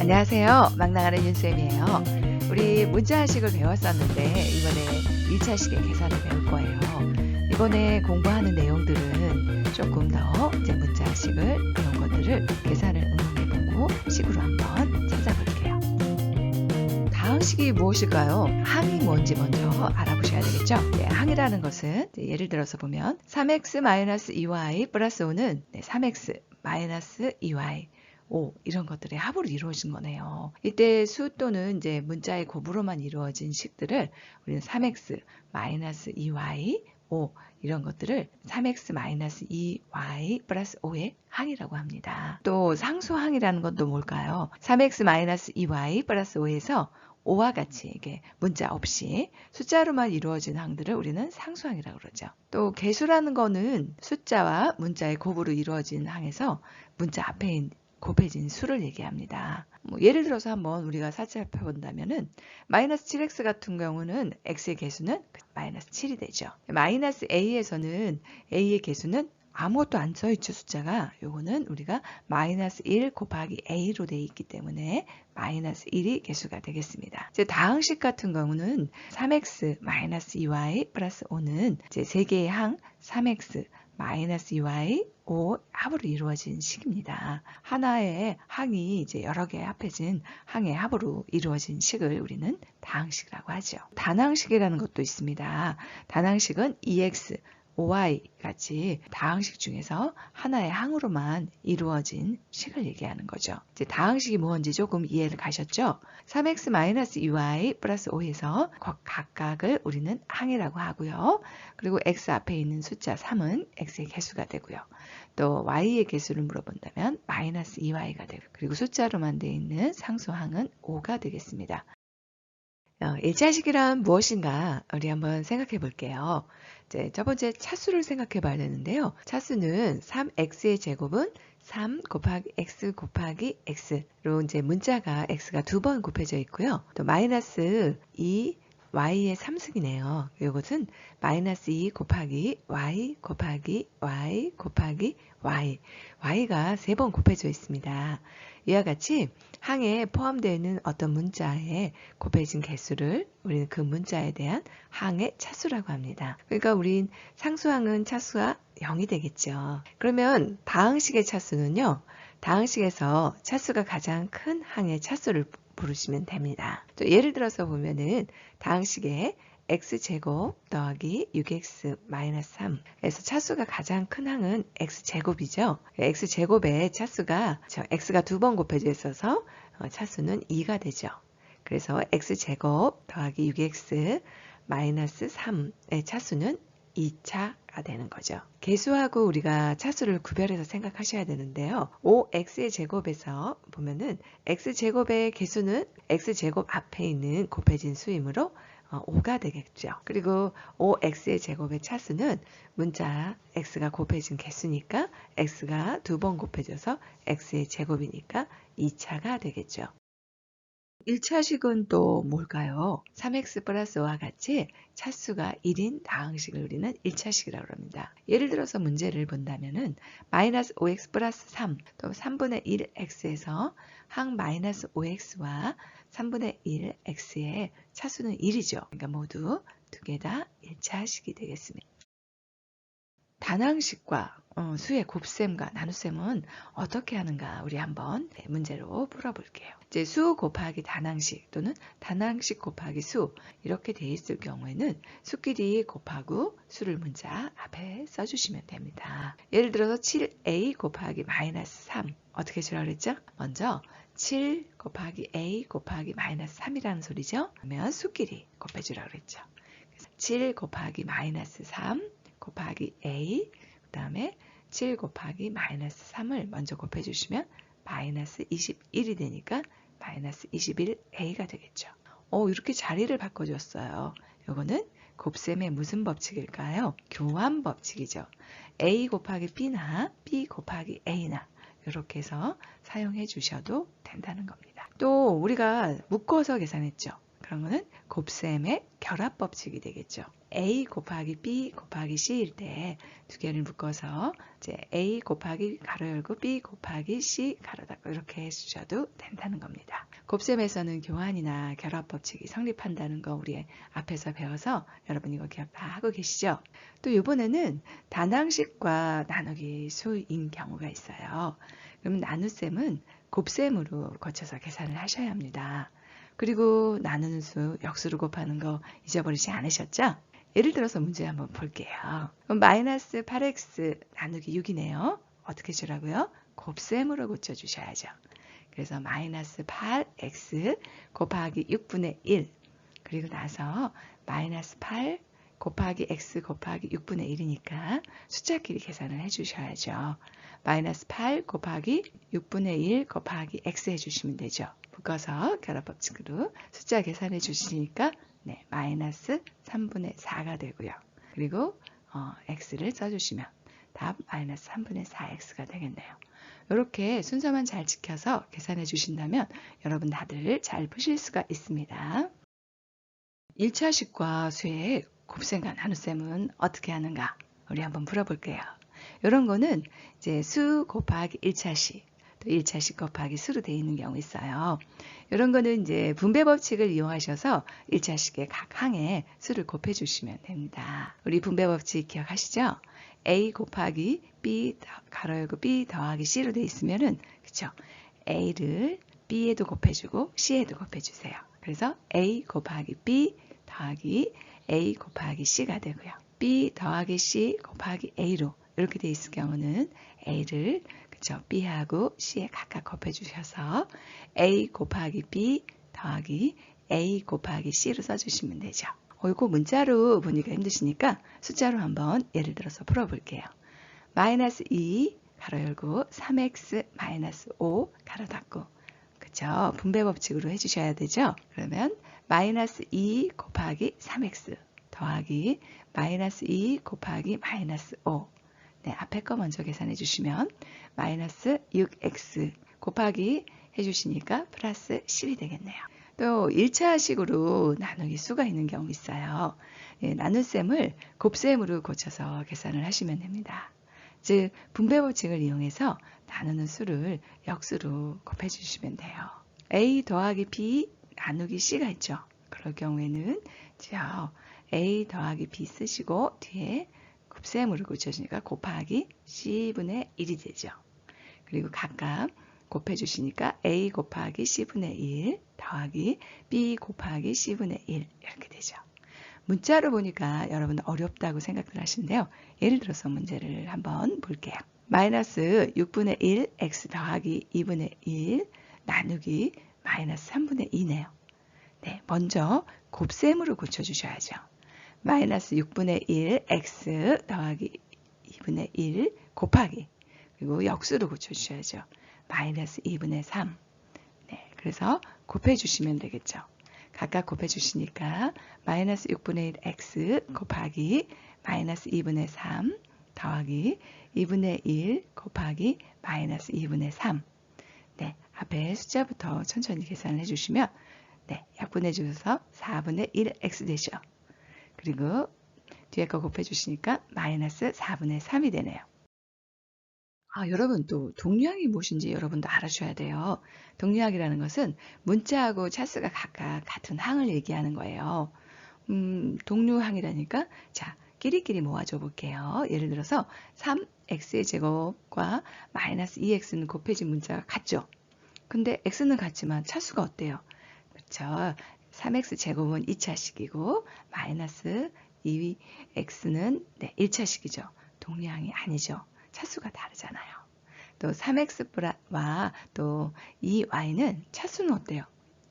안녕하세요. 막 나가는 윤쌤이에요. 우리 문자식을 배웠었는데 이번에 1차식의 계산을 배울 거예요. 이번에 공부하는 내용들은 조금 더 이제 문자식을 배운 것들을 계산을 응용해보고 식으로 한번 찾아볼게요. 다항식이 무엇일까요? 항이 뭔지 먼저 알아보셔야 되겠죠? 네, 항이라는 것은 예를 들어서 보면 3x-2y 플러스 5는 3x 2y 5 이런 것들의 합으로 이루어진 거네요. 이때 수 또는 이제 문자의 곱으로만 이루어진 식들을 우리는 3x 2y 5 이런 것들을 3x 2y 플러스 5의 항이라고 합니다. 또 상수항이라는 것도 뭘까요? 3x 2y 플러스 5에서 5와 같이 이게 문자 없이 숫자로만 이루어진 항들을 우리는 상수항이라고 그러죠. 또 개수라는 거는 숫자와 문자의 곱으로 이루어진 항에서 문자 앞에 곱해진 수를 얘기합니다. 뭐 예를 들어서 한번 우리가 살펴본다면은 마이너스 7x 같은 경우는 x의 개수는 마이너스 7이 되죠. 마이너스 a에서는 a의 개수는 아무것도 안 써있죠 숫자가 요거는 우리가 마이너스 1 곱하기 a로 되어 있기 때문에 마이너스 1이 개수가 되겠습니다. 이제 다항식 같은 경우는 3x 마이너스 2y 플러스 5는 이제 세 개의 항 3x 마이너스 2y 5 합으로 이루어진 식입니다. 하나의 항이 이제 여러 개 합해진 항의 합으로 이루어진 식을 우리는 다항식이라고 하죠. 단항식이라는 것도 있습니다. 단항식은 2x 5y 같이 다항식 중에서 하나의 항으로만 이루어진 식을 얘기하는 거죠. 이제 다항식이 뭔지 조금 이해를 가셨죠? 3x-2y 플러스 5에서 각각을 우리는 항이라고 하고요. 그리고 x 앞에 있는 숫자 3은 x의 개수가 되고요. 또 y의 개수를 물어본다면 마이너스 2y가 되고 그리고 숫자로만 되어 있는 상수항은 5가 되겠습니다. 1차식이란 무엇인가 우리 한번 생각해 볼게요. 이제 첫 번째 차수를 생각해 봐야 되는데요. 차수는 3x의 제곱은 3 곱하기 x 곱하기 x로 이제 문자가 x가 두 번 곱해져 있고요. 또 마이너스 2 y의 3승이네요. 이것은 마이너스 2 곱하기 y 곱하기 y 곱하기 y y가 세 번 곱해져 있습니다. 이와 같이 항에 포함되어 있는 어떤 문자에 곱해진 개수를 우리는 그 문자에 대한 항의 차수라고 합니다. 그러니까 우린 상수항은 차수가 0이 되겠죠. 그러면 다항식의 차수는요. 다항식에서 차수가 가장 큰 항의 차수를 부르시면 됩니다. 또 예를 들어서 보면은 다항식에 x제곱 더하기 6x 마이너스 3에서 차수가 가장 큰 항은 x제곱이죠. x제곱의 차수가 x가 두 번 곱해져 있어서 차수는 2가 되죠. 그래서 x제곱 더하기 6x 마이너스 3의 차수는 2차가 되는 거죠. 개수하고 우리가 차수를 구별해서 생각하셔야 되는데요. 5x의 제곱에서 보면은 x제곱의 개수는 x제곱 앞에 있는 곱해진 수이므로 5가 되겠죠. 그리고 5x의 제곱의 차수는 문자 x가 곱해진 개수니까 x가 두 번 곱해져서 x의 제곱이니까 2차가 되겠죠. 1차식은 또 뭘까요? 3x 플러스 5와 같이 차수가 1인 다항식을 우리는 1차식이라고 합니다. 예를 들어서 문제를 본다면 은 마이너스 5x 플러스 3, 또 3분의 1x에서 항 마이너스 5x와 3분의 1x의 차수는 1이죠. 그러니까 모두 두 개다 1차식이 되겠습니다. 단항식과 어, 수의 곱셈과 나눗셈은 어떻게 하는가 우리 한번 네, 문제로 풀어볼게요. 이제 수 곱하기 단항식 또는 단항식 곱하기 수 이렇게 돼 있을 경우에는 수끼리 곱하고 수를 문자 앞에 써주시면 됩니다. 예를 들어서 7a 곱하기 마이너스 3 어떻게 주라 그랬죠? 먼저 7 곱하기 a 곱하기 마이너스 3이라는 소리죠. 그러면 수끼리 곱해주라 그랬죠. 7 곱하기 마이너스 3 곱하기 a 그 다음에 7 곱하기 마이너스 3을 먼저 곱해주시면 마이너스 21이 되니까 마이너스 21a가 되겠죠. 오, 이렇게 자리를 바꿔줬어요. 이거는 곱셈의 무슨 법칙일까요? 교환 법칙이죠. a 곱하기 b나 b 곱하기 a나 이렇게 해서 사용해 주셔도 된다는 겁니다. 또 우리가 묶어서 계산했죠. 그런 거는 곱셈의 결합 법칙이 되겠죠. A 곱하기 b 곱하기 c일 때 두 개를 묶어서 이제 a 곱하기 가로 열고 b 곱하기 c 가로 닫고 이렇게 해주셔도 된다는 겁니다. 곱셈에서는 교환이나 결합 법칙이 성립한다는 거 우리 앞에서 배워서 여러분 이거 기억 다 하고 계시죠? 또 이번에는 단항식과 나누기 수인 경우가 있어요. 그럼 나눗셈은 곱셈으로 거쳐서 계산을 하셔야 합니다. 그리고 나누는 수, 역수로 곱하는 거 잊어버리지 않으셨죠? 예를 들어서 문제 한번 볼게요. 마이너스 8x 나누기 6이네요. 어떻게 주라고요? 곱셈으로 고쳐주셔야죠. 그래서 마이너스 8x 곱하기 6분의 1 그리고 나서 마이너스 8 곱하기 x 곱하기 6분의 1이니까 숫자끼리 계산을 해주셔야죠. 마이너스 8 곱하기 6분의 1 곱하기 x 해주시면 되죠. 묶어서 결합법칙으로 숫자 계산해 주시니까 네, 마이너스 3분의 4가 되고요. 그리고 어, x를 써주시면 답 마이너스 3분의 4x가 되겠네요. 이렇게 순서만 잘 지켜서 계산해 주신다면 여러분 다들 잘 푸실 수가 있습니다. 1차식과 수의 곱셈과 나눗셈은 어떻게 하는가? 우리 한번 풀어볼게요. 이런 거는 이제 수 곱하기 1차식, 또 1차식 곱하기 수로 되어 있는 경우 있어요. 이런 거는 이제 분배 법칙을 이용하셔서 1차식의 각 항에 수를 곱해 주시면 됩니다. 우리 분배 법칙 기억하시죠? A 곱하기 B 가로 열고 B 더하기 C로 되어 있으면은 그쵸? A를 B에도 곱해 주고 C에도 곱해 주세요. 그래서 A 곱하기 B 더하기 A 곱하기 C가 되고요. B 더하기 C 곱하기 A로 이렇게 되어 있을 경우는 A를 그쵸 B하고 C에 각각 곱해주셔서 A 곱하기 B 더하기 A 곱하기 C로 써주시면 되죠. 어, 이거 문자로 보니까 힘드시니까 숫자로 한번 예를 들어서 풀어볼게요. 마이너스 2 가로 열고 3x 마이너스 5 가로 닫고 그쵸 분배 법칙으로 해주셔야 되죠. 그러면 마이너스 2 곱하기 3x 더하기 마이너스 2 곱하기 마이너스 5 네, 앞에 거 먼저 계산해 주시면 마이너스 6x 곱하기 해주시니까 플러스 10이 되겠네요. 또 1차식으로 나누기 수가 있는 경우 있어요. 예, 나눗셈을 곱셈으로 고쳐서 계산을 하시면 됩니다. 즉 분배 법칙을 이용해서 나누는 수를 역수로 곱해 주시면 돼요. a 더하기 b 나누기 c가 있죠. 그럴 경우에는 저 a 더하기 b 쓰시고 뒤에 곱셈으로 고쳐주니까 곱하기 c분의 1이 되죠. 그리고 각각 곱해주시니까 a 곱하기 c분의 1 더하기 b 곱하기 c분의 1 이렇게 되죠. 문자로 보니까 여러분 어렵다고 생각들 하시는데요. 예를 들어서 문제를 한번 볼게요. 마이너스 6분의 1 x 더하기 2분의 1 나누기 마이너스 3분의 2네요. 네, 먼저 곱셈으로 고쳐주셔야죠. 마이너스 6분의 1 x 더하기 2분의 1 곱하기 그리고 역수로 고쳐주셔야죠. 마이너스 2분의 3 네, 그래서 곱해주시면 되겠죠. 각각 곱해주시니까 마이너스 6분의 1 x 곱하기 마이너스 2분의 3 더하기 2분의 1 곱하기 마이너스 2분의 3 네, 앞에 숫자부터 천천히 계산을 해주시면 네, 약분해 주셔서 4분의 1 x 되죠. 그리고 뒤에 거 곱해주시니까 마이너스 4분의 3이 되네요. 아, 여러분 또 동류항이 무엇인지 여러분도 알아줘야 돼요. 동류항이라는 것은 문자하고 차수가 각각 같은 항을 얘기하는 거예요. 음, 동류항이라니까 자 끼리끼리 모아줘 볼게요. 예를 들어서 3x의 제곱과 마이너스 2x는 곱해진 문자가 같죠. 근데 x는 같지만 차수가 어때요? 그렇죠. 3x 제곱은 2차식이고 마이너스 2x는 네, 1차식이죠. 동량이 아니죠. 차수가 다르잖아요. 또 3x와 또 2y는 차수는 어때요?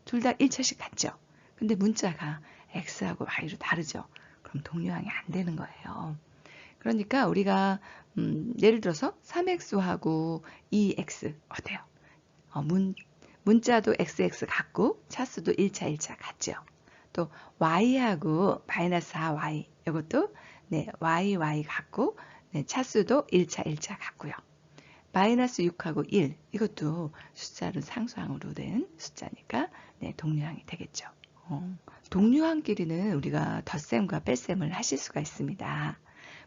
둘 다 1차식 같죠? 근데 문자가 x하고 y로 다르죠? 그럼 동료항이 안 되는 거예요. 그러니까 우리가 음, 예를 들어서 3x하고 2x 어때요? 어, 문, 문자도 XX 같고 차수도 1차 1차 같죠. 또 y하고 마이너스 4y 이것도 네, y y 같고 네, 차수도 1차 1차 같고요. 마이너스 6하고 1 이것도 숫자로 상수항으로 된 숫자니까 네, 동류항이 되겠죠. 어, 동류항끼리는 우리가 덧셈과 뺄셈을 하실 수가 있습니다.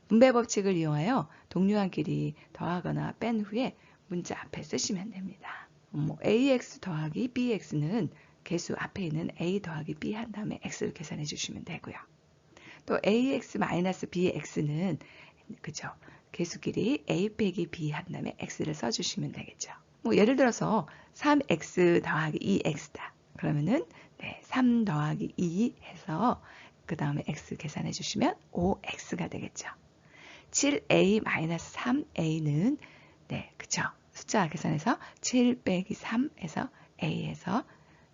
분배 법칙을 이용하여 동류항끼리 더하거나 뺀 후에 문자 앞에 쓰시면 됩니다. 뭐 ax 더하기 bx는 개수 앞에 있는 a 더하기 b 한 다음에 x를 계산해 주시면 되고요. 또 ax 마이너스 bx는 그죠? 개수끼리 a 빼기 b 한 다음에 x를 써주시면 되겠죠. 뭐 예를 들어서 3x 더하기 2x다. 그러면은 네, 3 더하기 2 해서 그 다음에 x 계산해 주시면 5x가 되겠죠. 7a 마이너스 3a는 네, 그쵸. 숫자 계산해서 7 빼기 3에서 a에서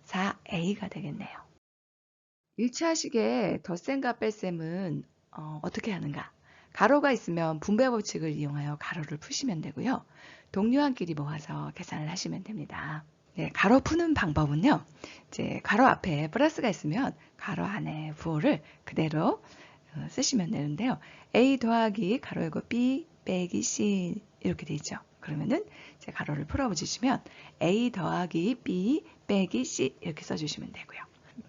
4a가 되겠네요. 1차식의 덧셈과 뺄셈은 어, 어떻게 하는가? 가로가 있으면 분배 법칙을 이용하여 가로를 푸시면 되고요. 동료한끼리 모아서 계산을 하시면 됩니다. 네, 가로 푸는 방법은요. 이제 가로 앞에 플러스가 있으면 가로 안에 부호를 그대로 어, 쓰시면 되는데요. a 더하기 가로 열고 b 빼기 c 이렇게 돼 있죠. 그러면은 제 가로를 풀어주시면 a 더하기 b 빼기 c 이렇게 써주시면 되고요.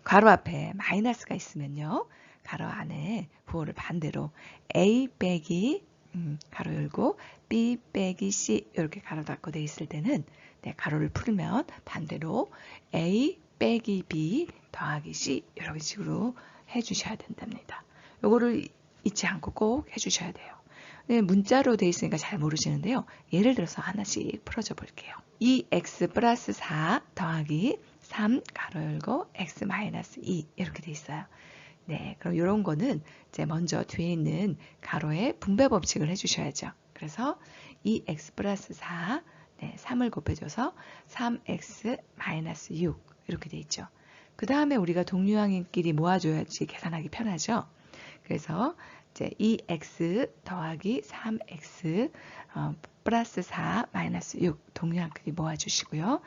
가로 앞에 마이너스가 있으면요. 가로 안에 부호를 반대로 a 빼기 음, 가로 열고 b 빼기 c 이렇게 가로 닫고 돼 있을 때는 네, 가로를 풀면 반대로 a 빼기 b 더하기 c 이런 식으로 해주셔야 된답니다. 요거를 잊지 않고 꼭 해주셔야 돼요. 네, 문자로 돼 있으니까 잘 모르시는데요. 예를 들어서 하나씩 풀어줘 볼게요. 2x 플러스 4 더하기 3 가로 열고 x 마이너스 2 이렇게 돼 있어요. 네, 그럼 이런 거는 이제 먼저 뒤에 있는 가로의 분배 법칙을 해주셔야죠. 그래서 2x 플러스 4, 네, 3을 곱해줘서 3x 마이너스 6 이렇게 돼 있죠. 그 다음에 우리가 동류항끼리 모아줘야지 계산하기 편하죠. 그래서 이제 2x 더하기 3x 어, 플러스 4 마이너스 6 동류항끼리 모아주시고요.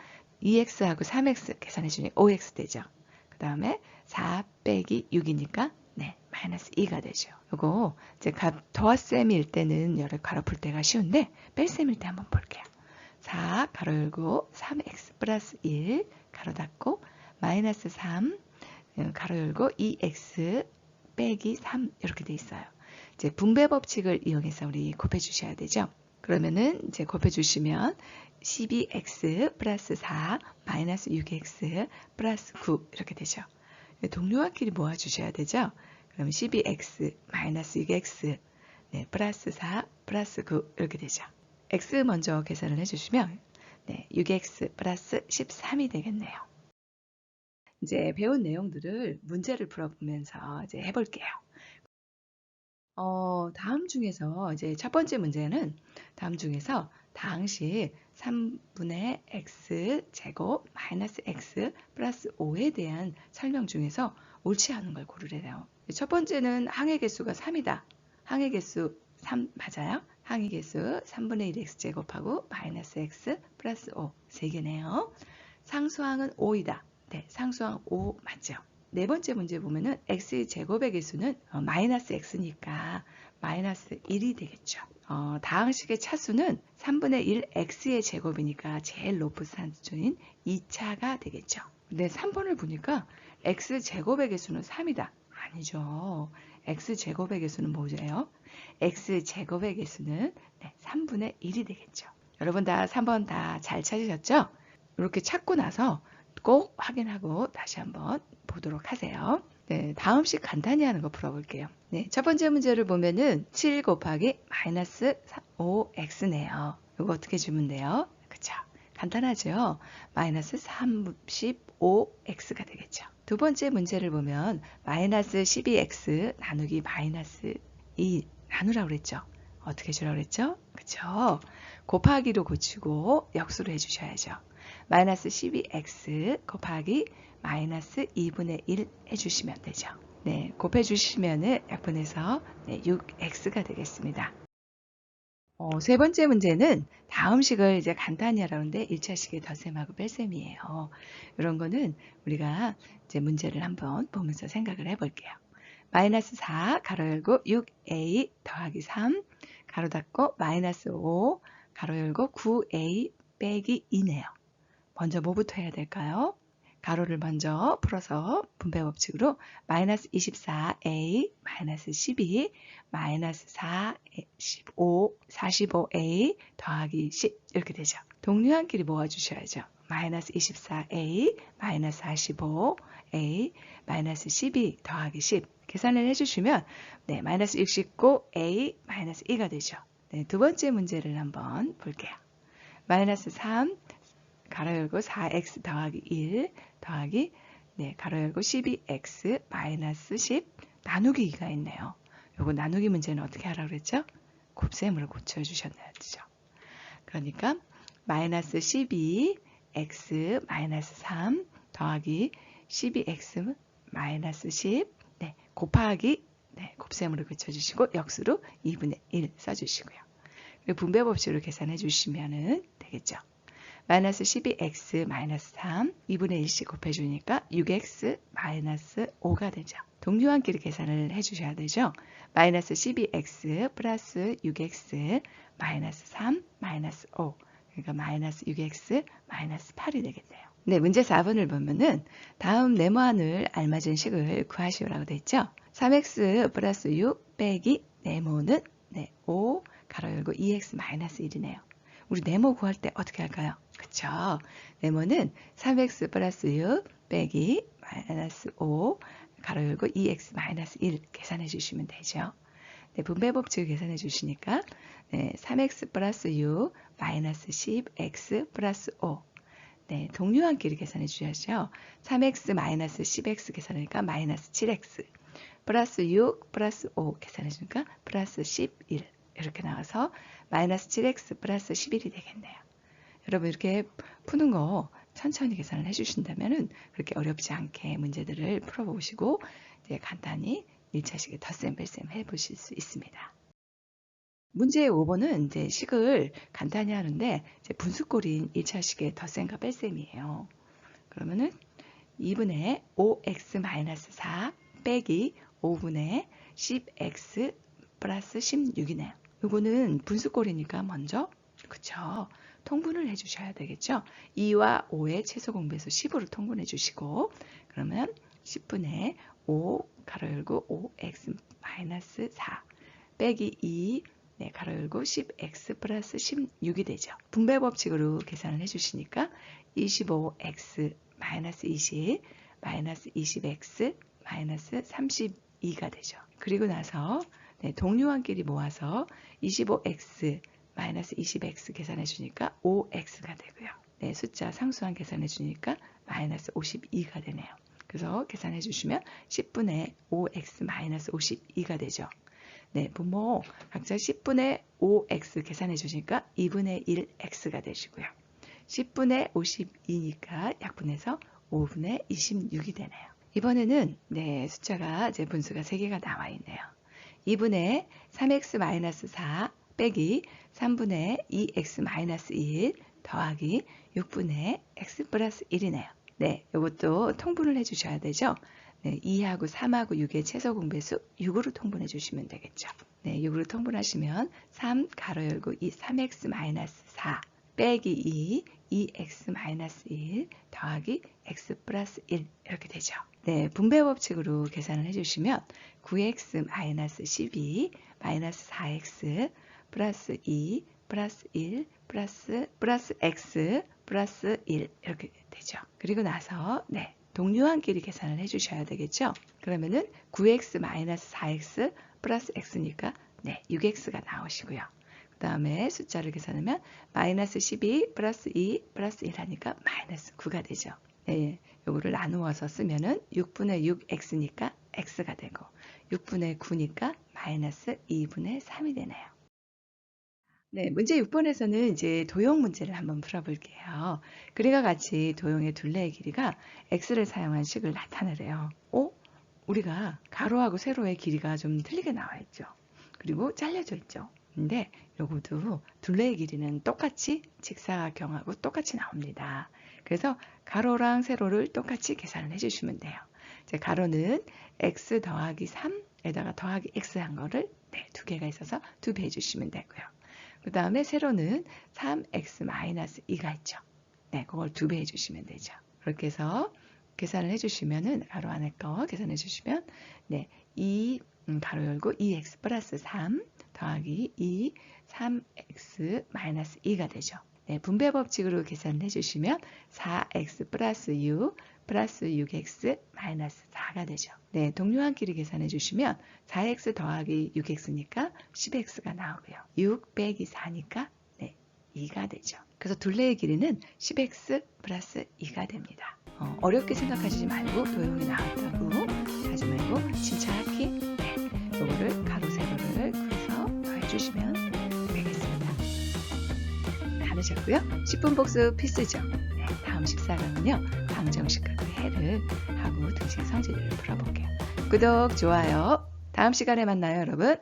2x하고 3x 계산해 주니 5x 되죠. 그 다음에 4 빼기 6이니까 네 마이너스 2가 되죠. 요거 이제 값 더셈일 때는 열을 가로 풀 때가 쉬운데 뺄셈일 때 한번 볼게요. 4 가로 열고 3x 플러스 1 가로 닫고 마이너스 3 음, 가로 열고 2x 빼기 3 이렇게 돼 있어요. 이제 분배 법칙을 이용해서 우리 곱해 주셔야 되죠. 그러면은 이제 곱해 주시면 12x 플러스 4 마이너스 6x 플러스 9 이렇게 되죠. 동료와 끼리 모아 주셔야 되죠. 그럼 12x 마이너스 6x 네, 플러스 4 플러스 9 이렇게 되죠. x 먼저 계산을 해주시면 네, 6x 플러스 13이 되겠네요. 이제 배운 내용들을 문제를 풀어보면서 이제 해볼게요. 어, 다음 중에서 이제 첫 번째 문제는 다음 중에서 당시 3분의 x 제곱 마이너스 x 플러스 5에 대한 설명 중에서 옳지 않은 걸 고르래요. 첫 번째는 항의 개수가 3이다. 항의 개수 3 맞아요? 항의 개수 3분의 1x 제곱하고 마이너스 x 플러스 5 3개네요. 상수항은 5이다. 네, 상수항 5 맞죠? 네 번째 문제 보면은 x 제곱의 개수는 어, 마이너스 x니까 마이너스 1이 되겠죠. 어, 다항식의 차수는 3분의 1 x의 제곱이니까 제일 높은 산수인 2차가 되겠죠. 근데 3번을 보니까 x 제곱의 개수는 3이다. 아니죠. x 제곱의 개수는 뭐예요? x 제곱의 개수는 네, 3분의 1이 되겠죠. 여러분 다 3번 다 잘 찾으셨죠? 이렇게 찾고 나서 꼭 확인하고 다시 한번 보도록 하세요. 네, 다음씩 간단히 하는 거 풀어볼게요. 네, 첫 번째 문제를 보면은 7 곱하기 마이너스 5x네요. 이거 어떻게 주면 돼요? 그쵸? 간단하죠? 마이너스 35x가 되겠죠. 두 번째 문제를 보면 마이너스 12x 나누기 마이너스 2 나누라고 그랬죠? 어떻게 주라고 그랬죠? 그쵸? 곱하기로 고치고 역수로 해주셔야죠. 마이너스 12x 곱하기 마이너스 2분의 1 해주시면 되죠. 네, 곱해주시면 약분해서 네, 6x가 되겠습니다. 어, 세 번째 문제는 다음 식을 이제 간단히 하라는데 1차식의 덧셈하고 뺄셈이에요. 이런 거는 우리가 이제 문제를 한번 보면서 생각을 해볼게요. 마이너스 4 가로 열고 6a 더하기 3 가로 닫고 마이너스 5 가로 열고 9a 빼기 2네요. 먼저 뭐부터 해야 될까요? 가로를 먼저 풀어서 분배 법칙으로 마이너스 24a 마이너스 12 마이너스 4 15 45a 더하기 10 이렇게 되죠. 동류한끼리 모아주셔야죠. 마이너스 24a 마이너스 45a 마이너스 12 더하기 10 계산을 해주시면 네 마이너스 69a 마이너스 2가 되죠. 네, 두 번째 문제를 한번 볼게요. 마이너스 3 가로 열고 4x 더하기 1 더하기 네, 가로 열고 12x 마이너스 10 나누기 2가 있네요. 요거 나누기 문제는 어떻게 하라고 그랬죠? 곱셈으로 고쳐주셨나요? 그러니까 마이너스 12x 마이너스 3 더하기 12x 마이너스 10 네, 곱하기 네, 곱셈으로 고쳐주시고 역수로 2분의 1 써주시고요. 분배 법칙으로 계산해 주시면 되겠죠. 마이너스 12x 마이너스 3 2분의 1씩 곱해주니까 6x 마이너스 5가 되죠. 동류한끼리 계산을 해주셔야 되죠. 마이너스 12x 플러스 6x 마이너스 3 마이너스 5 그러니까 마이너스 6x 마이너스 8이 되겠네요. 네, 문제 4번을 보면은 다음 네모안을 알맞은 식을 구하시오라고 되어 있죠. 3x 플러스 6 빼기 네모는 네, 5 가로 열고 2x 마이너스 1이네요. 우리 네모 구할 때 어떻게 할까요? 그쵸? 네모는 3x 플러스 6 빼기 마이너스 5 가로 열고 2x 마이너스 1 계산해 주시면 되죠. 네, 분배 법칙을 계산해 주시니까 네, 3x 플러스 6 마이너스 10x 플러스 5 네, 동류한끼리 계산해 주셔야죠. 3x 마이너스 10x 계산하니까 마이너스 7x 플러스 6 플러스 5 계산해 주니까 플러스 11 이렇게 나와서 마이너스 7x 플러스 11이 되겠네요. 여러분 이렇게 푸는 거 천천히 계산을 해주신다면 그렇게 어렵지 않게 문제들을 풀어보시고 이제 간단히 1차식에 덧셈 뺄셈 해보실 수 있습니다. 문제 5번은 이제 식을 간단히 하는데 이제 분수꼴인 1차식의 덧셈과 뺄셈이에요. 그러면은 2분의 5x-4 빼기 5분의 10x 플러스 16이네요. 요거는 분수꼴이니까 먼저 그쵸 통분을 해주셔야 되겠죠. 2와 5의 최소 공배수 10으로 통분해 주시고 그러면 10분의 5 가로 열고 5x 마이너스 4 빼기 2 네, 가로 열고 10x 플러스 16이 되죠. 분배 법칙으로 계산을 해 주시니까 25x 마이너스 20 마이너스 20x 마이너스 32가 되죠. 그리고 나서 네, 동료한끼리 모아서 25x 마이너스 20x 계산해 주니까 5x가 되고요. 네, 숫자 상수항 계산해 주니까 마이너스 52가 되네요. 그래서 계산해 주시면 10분의 5x 마이너스 52가 되죠. 네, 부모 각자 10분의 5x 계산해 주시니까 2분의 1x가 되시고요. 10분의 52니까 약분해서 5분의 26이 되네요. 이번에는 네, 숫자가 제 분수가 3개가 나와 있네요. 2분의 3x-4 빼기 3분의 2x-1 더하기 6분의 x 플러스 1이네요. 네, 이것도 통분을 해주셔야 되죠. 네, 2하고 3하고 6의 최소 공배수 6으로 통분해 주시면 되겠죠. 네, 6으로 통분하시면 3 가로 열고 2 3x-4 빼기 2 2x-1 더하기 x 플러스 1 이렇게 되죠. 네, 분배 법칙으로 계산을 해주시면 9x-12 마이너스 4x 플러스 2 플러스 1 플러스 플러스 x 플러스 1 이렇게 되죠. 그리고 나서 네 동료한끼리 계산을 해주셔야 되겠죠. 그러면은 9x 마이너스 4x 플러스 x니까 네 6x가 나오시고요. 그 다음에 숫자를 계산하면 마이너스 12 플러스 2 플러스 1 하니까 마이너스 9가 되죠. 네, 요거를 나누어서 쓰면은 6분의 6x니까 x가 되고 6분의 9니까 마이너스 2분의 3이 되네요. 네, 문제 6번에서는 이제 도형 문제를 한번 풀어볼게요. 그림과 같이 도형의 둘레의 길이가 x를 사용한 식을 나타내래요. 어? 우리가 가로하고 세로의 길이가 좀 틀리게 나와 있죠. 그리고 잘려져 있죠. 근데 요것도 둘레의 길이는 똑같이 직사각형하고 똑같이 나옵니다. 그래서 가로랑 세로를 똑같이 계산을 해주시면 돼요. 이제 가로는 x 더하기 3에다가 더하기 x 한 거를 네, 두 개가 있어서 두 배 해주시면 되고요. 그 다음에 세로는 3x-2가 있죠. 네, 그걸 두 배 해주시면 되죠. 그렇게 해서 계산을 해주시면은 가로 안에 거 계산해 주시면 네, 2 음, 가로 열고 2x 플러스 3 더하기 2 3x 마이너스 2가 되죠. 네, 분배 법칙으로 계산해 주시면 4x 플러스 6 플러스 6x 마이너스 4가 되죠. 네, 동료한끼리 계산해 주시면 4x 더하기 6x니까 10x가 나오고요. 6 빼기 4니까 네, 2가 되죠. 그래서 둘레의 길이는 10x 플러스 2가 됩니다. 어, 어렵게 생각하시지 말고 도형이 나왔다고 하지 말고 침착히 다 넣으셨고요. 10분 복습 필수죠. 네, 다음 14강은요. 방정식하고 해를 하고 등식 성질을 풀어볼게요. 구독, 좋아요. 다음 시간에 만나요, 여러분.